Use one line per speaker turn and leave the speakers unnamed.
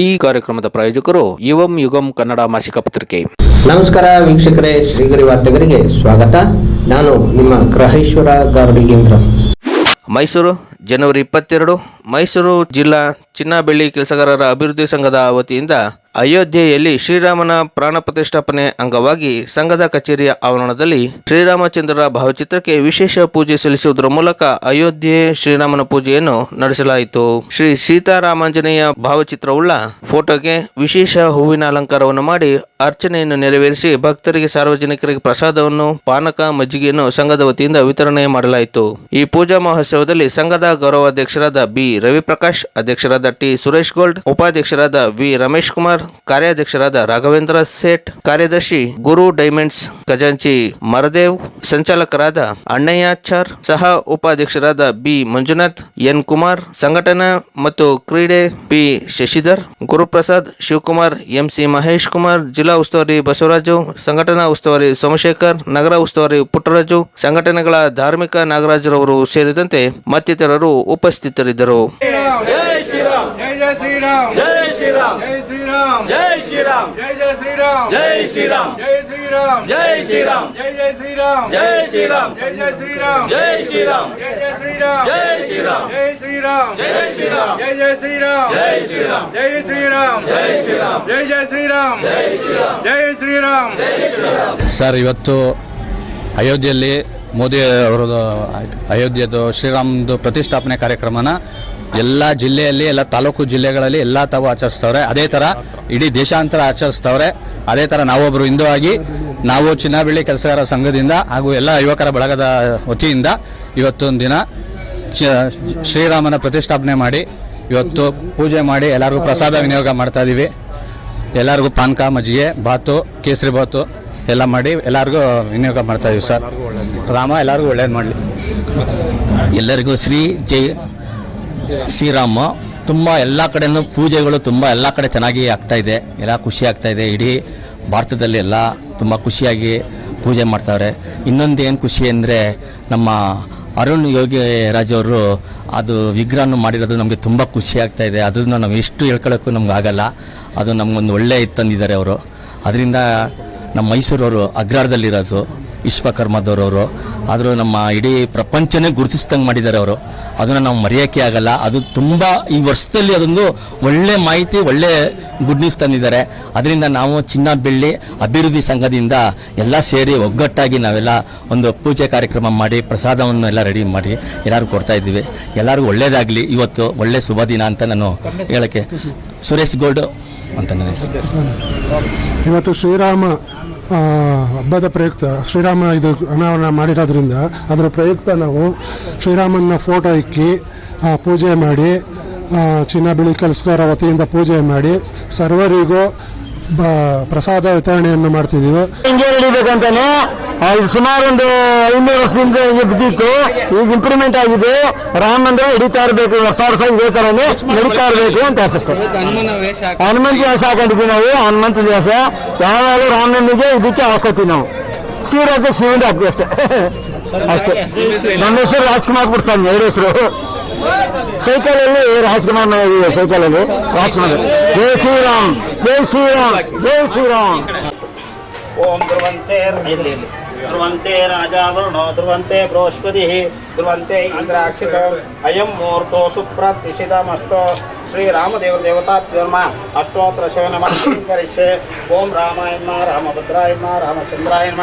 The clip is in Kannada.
ಈ ಕಾರ್ಯಕ್ರಮದ ಪ್ರಾಯೋಜಕರು ಯುವಂ ಯುಗಂ ಕನ್ನಡ ಮಾಸಿಕ ಪತ್ರಿಕೆ.
ನಮಸ್ಕಾರ ವೀಕ್ಷಕರೇ ಶ್ರೀಗರಿ ವಾರ್ತೆಗರಿಗೆ ಸ್ವಾಗತ. ನಾನು ನಿಮ್ಮ ಗ್ರಹೇಶ್ವರ ಗಾರ್ಡಿಗೇಂದ್ರ.
ಮೈಸೂರು ಜನವರಿ ಇಪ್ಪತ್ತೆರಡು. ಮೈಸೂರು ಜಿಲ್ಲಾ ಚಿನ್ನ ಬೆಳ್ಳಿ ಕೆಲಸಗಾರರ ಅಭಿವೃದ್ಧಿ ಸಂಘದ ವತಿಯಿಂದ ಅಯೋಧ್ಯೆಯಲ್ಲಿ ಶ್ರೀರಾಮನ ಪ್ರಾಣ ಪ್ರತಿಷ್ಠಾಪನೆ ಅಂಗವಾಗಿ ಸಂಘದ ಕಚೇರಿಯ ಆವರಣದಲ್ಲಿ ಶ್ರೀರಾಮಚಂದ್ರರ ಭಾವಚಿತ್ರಕ್ಕೆ ವಿಶೇಷ ಪೂಜೆ ಸಲ್ಲಿಸುವುದರ ಮೂಲಕ ಅಯೋಧ್ಯೆ ಶ್ರೀರಾಮನ ಪೂಜೆಯನ್ನು ನಡೆಸಲಾಯಿತು. ಶ್ರೀ ಸೀತಾರಾಮಾಂಜನೇಯ ಭಾವಚಿತ್ರವುಳ್ಳ ಫೋಟೋಗೆ ವಿಶೇಷ ಹೂವಿನ ಅಲಂಕಾರವನ್ನು ಮಾಡಿ ಅರ್ಚನೆಯನ್ನು ನೆರವೇರಿಸಿ ಭಕ್ತರಿಗೆ ಸಾರ್ವಜನಿಕರಿಗೆ ಪ್ರಸಾದವನ್ನು, ಪಾನಕ, ಮಜ್ಜಿಗೆಯನ್ನು ಸಂಘದ ವತಿಯಿಂದ ವಿತರಣೆ ಮಾಡಲಾಯಿತು. ಈ ಪೂಜಾ ಮಹೋತ್ಸವದಲ್ಲಿ ಸಂಘದ ಗೌರವಾಧ್ಯಕ್ಷರಾದ ಬಿ. ರವಿಪ್ರಕಾಶ್, ಅಧ್ಯಕ್ಷರಾದ ಟಿ. ಸುರೇಶ್ ಗೋಲ್ಡ್, ಉಪಾಧ್ಯಕ್ಷರಾದ ವಿ. ರಮೇಶ್ ಕುಮಾರ್ ಕಾರ್ಯಾಧ್ಯಕ್ಷರಾದ ರಾಘವೇಂದ್ರ ಸೇಠ್, ಕಾರ್ಯದರ್ಶಿ ಗುರು ಡೈಮಂಡ್ಸ್ ಖಜಾಂಚಿ ಮರದೇವ್, ಸಂಚಾಲಕರಾದ ಅಣ್ಣಯ್ಯಾಚಾರ್ ಸಹ ಉಪಾಧ್ಯಕ್ಷರಾದ ಬಿ ಮಂಜುನಾಥ್, ಎನ್ ಕುಮಾರ್, ಸಂಘಟನಾ ಮತ್ತು ಕ್ರೀಡೆ ಪಿ ಶಶಿಧರ್, ಗುರುಪ್ರಸಾದ್ ಶಿವಕುಮಾರ್ ಎಂಸಿ ಮಹೇಶ್ ಕುಮಾರ್, ಜಿಲ್ಲಾ ಉಸ್ತುವಾರಿ ಬಸವರಾಜು, ಸಂಘಟನಾ ಉಸ್ತುವಾರಿ ಸೋಮಶೇಖರ್, ನಗರ ಉಸ್ತುವಾರಿ ಪುಟ್ಟರಾಜು, ಸಂಘಟನೆಗಳ ಧಾರ್ಮಿಕ ನಾಗರಾಜರವರು ಸೇರಿದಂತೆ ಮತ್ತಿತರರು ಉಪಸ್ಥಿತರಿದ್ದರು.
ಶ್ರೀರಾಮ್ ಜೈ ಶ್ರೀರಾಮ್ ಜೈ ಜಯ ಶ್ರೀರಾಮ್ ಜೈ ಶ್ರೀರಾಮ್ ಜೈ ಶ್ರೀರಾಮ್ ಜೈ ಶ್ರೀರಾಮ್ ಜೈ ಶ್ರೀರಾಮ್ ಜೈ ಶ್ರೀರಾಮ್ ಜೈ ಜಯ ಶ್ರೀರಾಮ್ ಜೈ ಶ್ರೀರಾಮ್ ಜೈ ಜಯ ಶ್ರೀರಾಮ್ ಜೈ ಶ್ರೀರಾಮ್ ಜೈ ಶ್ರೀರಾಮ್ ಜೈ ಶ್ರೀರಾಮ್ ಜೈ ಶ್ರೀರಾಮ್ ಜೈ ಶ್ರೀರಾಮ್ ಜೈ ಶ್ರೀರಾಮ್ ಜೈ ಜೈ ಜಯ ಶ್ರೀರಾಮ್ ಜೈ ಶ್ರೀರಾಮ್ ಜೈ ಜೈ ಶ್ರೀರಾಮ್
ಸರ್ ಇವತ್ತು ಅಯೋಧ್ಯೆಯಲ್ಲಿ ಮೋದಿ ಅವರದು ಅಯೋಧ್ಯೆದು ಶ್ರೀರಾಮ್ದು ಪ್ರತಿಷ್ಠಾಪನೆ ಕಾರ್ಯಕ್ರಮನ ಎಲ್ಲ ಜಿಲ್ಲೆಯಲ್ಲಿ, ಎಲ್ಲ ತಾಲೂಕು ಜಿಲ್ಲೆಗಳಲ್ಲಿ ಎಲ್ಲ ತಾವು ಆಚರಿಸ್ತವ್ರೆ. ಅದೇ ಥರ ಇಡೀ ದೇಶಾಂತರ ಆಚರಿಸ್ತವ್ರೆ. ಅದೇ ಥರ ನಾವೊಬ್ಬರು ಹಿಂದೂ ಆಗಿ, ನಾವು ಚಿನ್ನಬೆಳ್ಳಿ ಕೆಲಸಗಾರ ಸಂಘದಿಂದ ಹಾಗೂ ಎಲ್ಲ ಯುವಕರ ಬಳಗದ ವತಿಯಿಂದ ಇವತ್ತೊಂದು ದಿನ ಶ್ರೀರಾಮನ ಪ್ರತಿಷ್ಠಾಪನೆ ಮಾಡಿ, ಇವತ್ತು ಪೂಜೆ ಮಾಡಿ ಎಲ್ಲರಿಗೂ ಪ್ರಸಾದ ವಿನಿಯೋಗ ಮಾಡ್ತಾ ಇದ್ದೀವಿ ಎಲ್ಲರಿಗೂ ಪಾನಕ ಮಜ್ಜಿಗೆ, ಬಾತು, ಕೇಸರಿ ಬಾತು ಎಲ್ಲ ಮಾಡಿ ಎಲ್ಲರಿಗೂ ವಿನಿಯೋಗ ಮಾಡ್ತಾ ಇದೀವಿ ಸರ್. ರಾಮ, ಎಲ್ಲರಿಗೂ ಒಳ್ಳೇದು ಮಾಡಲಿ.
ಎಲ್ಲರಿಗೂ ಶ್ರೀ ಜೈ ಶ್ರೀರಾಮ, ತುಂಬ ಎಲ್ಲ ಕಡೆನೂ ಪೂಜೆಗಳು ತುಂಬ ಎಲ್ಲ ಕಡೆ ಚೆನ್ನಾಗಿ ಆಗ್ತಾ ಇದೆ. ಎಲ್ಲ ಖುಷಿ ಆಗ್ತಾ ಇದೆ. ಇಡೀ ಭಾರತದಲ್ಲಿ ಎಲ್ಲ ತುಂಬ ಖುಷಿಯಾಗಿ ಪೂಜೆ ಮಾಡ್ತಾವ್ರೆ ಇನ್ನೊಂದು ಏನು ಖುಷಿ ಅಂದರೆ ನಮ್ಮ ಅರುಣ್ ಯೋಗಿ ರಾಜ್ ಅವರು ಅದು ವಿಗ್ರಹನ ಮಾಡಿರೋದು ನಮಗೆ ತುಂಬ ಖುಷಿ ಆಗ್ತಾ ಇದೆ. ಅದನ್ನು ನಾವು ಎಷ್ಟು ಹೇಳ್ಕೊಳ್ಳೋಕ್ಕೂ ನಮ್ಗೆ ಆಗಲ್ಲ. ಅದು ನಮಗೊಂದು ಒಳ್ಳೆ ಇತ್ತು ತಂದಿದ್ದಾರೆ ಅವರು. ಅದರಿಂದ ನಮ್ಮ ಮೈಸೂರವರು ಅಗ್ರಹಾರದಲ್ಲಿರೋದು ವಿಶ್ವಕರ್ಮದವರವರು. ಆದರೂ ನಮ್ಮ ಇಡೀ ಪ್ರಪಂಚನೇ ಗುರುತಿಸ್ದಂಗೆ ಮಾಡಿದ್ದಾರೆ ಅವರು. ಅದನ್ನು ನಾವು ಮರೆಯೋಕ್ಕೆ ಆಗಲ್ಲ. ಅದು ತುಂಬ ಈ ವರ್ಷದಲ್ಲಿ ಅದೊಂದು ಒಳ್ಳೆ ಮಾಹಿತಿ, ಒಳ್ಳೆ ಗುಡ್ ನ್ಯೂಸ್ ತಂದಿದ್ದಾರೆ. ಅದರಿಂದ ನಾವು ಚಿನ್ನ ಬೆಳ್ಳಿ ಅಭಿವೃದ್ಧಿ ಸಂಘದಿಂದ ಎಲ್ಲ ಸೇರಿ ಒಗ್ಗಟ್ಟಾಗಿ ನಾವೆಲ್ಲ ಒಂದು ಪೂಜೆ ಕಾರ್ಯಕ್ರಮ ಮಾಡಿ, ಪ್ರಸಾದವನ್ನು ಎಲ್ಲ ರೆಡಿ ಮಾಡಿ ಎಲ್ಲರಿಗೂ ಕೊಡ್ತಾ ಇದ್ದೀವಿ. ಎಲ್ಲರಿಗೂ ಒಳ್ಳೇದಾಗಲಿ. ಇವತ್ತು ಒಳ್ಳೆ ಶುಭ ದಿನ ಅಂತ ನಾನು ಹೇಳಕ್ಕೆ. ಸುರೇಶ್ ಗೋಲ್ಡ್ ಅಂತ ನನ್ನ ಹೆಸರು.
ಇವತ್ತು ಶ್ರೀರಾಮ ಹಬ್ಬದ ಪ್ರಯುಕ್ತ ಶ್ರೀರಾಮ ಇದು ಅನಾವರಣ ಮಾಡಿರೋದ್ರಿಂದ ಅದರ ಪ್ರಯುಕ್ತ ನಾವು ಶ್ರೀರಾಮನ ಫೋಟೋ ಇಕ್ಕಿ ಪೂಜೆ ಮಾಡಿ ಚಿನ್ನ ಬಿಳಿ ಕಲಸ್ಕರ ವತಿಯಿಂದ ಪೂಜೆ ಮಾಡಿ, ಸರ್ವರಿಗೂ ಪ್ರಸಾದ ವಿತರಣೆಯನ್ನು ಮಾಡ್ತಿದ್ದೀವಿ.
ಹಿಂಗೆ ನಡಿಬೇಕಂತಾನೆ ಅದು ಸುಮಾರು ಒಂದು ಐನೂರು ವರ್ಷದಿಂದ ಹಿಂಗೆ ಬಿದ್ದಿತ್ತು, ಈಗ ಇಂಪ್ರೂವ್ಮೆಂಟ್ ಆಗಿದೆ. ರಾಮ ಮಂದಿರ ಹಿಡಿತಾ ಇರಬೇಕು ಹೊಸ ವರ್ಷ ಇದೇ ತರನೇ ನಡೀತಾ ಇರಬೇಕು ಅಂತ ಅಷ್ಟೇ ಹನುಮಂತ ವ್ಯಾಸ ಹಾಕೊಂಡಿದ್ದೀವಿ ನಾವು, ಹನುಮಂತ ದಿವಸ ಯಾವಾಗ ರಾಮನವಮಿಗೆ ಇದಕ್ಕೆ ಹಾಕೋತೀವಿ ನಾವು. ಶಿವರಾತ್ರಿ ಶಿವಂದ ಹಾಕ್ತೀವಿ ಅಷ್ಟೇ. ಅಷ್ಟೇ. ನಮ್ಮ ಹೆಸರು ರಾಜ್ಕುಮಾರ್ ಬಿಡ್ಸ್ವಾಮಿ ಎರಡು ಹೆಸರು. సైకాలలు రాసుకున్నాను
సైకాలలు రాసుకున్నాను జై శ్రీరామ్ జై శ్రీరామ్ జై శ్రీరామ్. ఓం ధ్రువంతే ధ్రువంతే రాజావరుణో ధ్రువంతే బృహస్పతి ధ్రువంతే ఇంద్రాక్షిత. అయం మూర్తో సుప్రతిషితమస్తో శ్రీరామదేవ దేవతాభ్యోన్మ అష్టోత్తర శివ నమ కరిష్యే. ఓం రామాయణ రామభద్రాయ రామచంద్రాయ నమ.